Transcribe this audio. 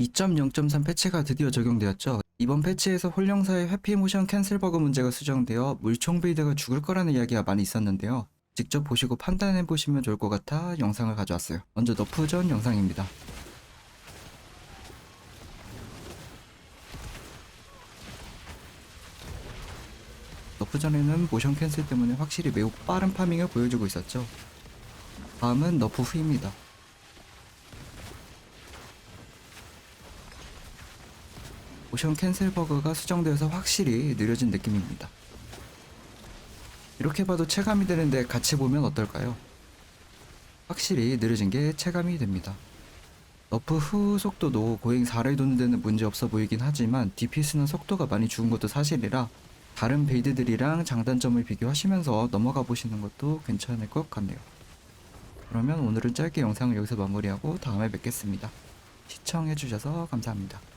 2.0.3 패치가 드디어 적용되었죠. 이번 패치에서 홀령사의 회피 모션 캔슬 버그 문제가 수정되어 물총 빌드가 죽을 거라는 이야기가 많이 있었는데요. 직접 보시고 판단해 보시면 좋을 것 같아 영상을 가져왔어요. 먼저 너프 전 영상입니다. 너프 전에는 모션 캔슬 때문에 확실히 매우 빠른 파밍을 보여주고 있었죠. 다음은 너프 후입니다. 모션 캔슬 버그가 수정되어서 확실히 느려진 느낌입니다. 이렇게 봐도 체감이 되는데 같이 보면 어떨까요? 확실히 느려진 게 체감이 됩니다. 너프 후 속도도 고행 4를 도는 데는 문제 없어 보이긴 하지만 DPS는 속도가 많이 죽은 것도 사실이라 다른 베이드들이랑 장단점을 비교하시면서 넘어가 보시는 것도 괜찮을 것 같네요. 그러면 오늘은 짧게 영상을 여기서 마무리하고 다음에 뵙겠습니다. 시청해주셔서 감사합니다.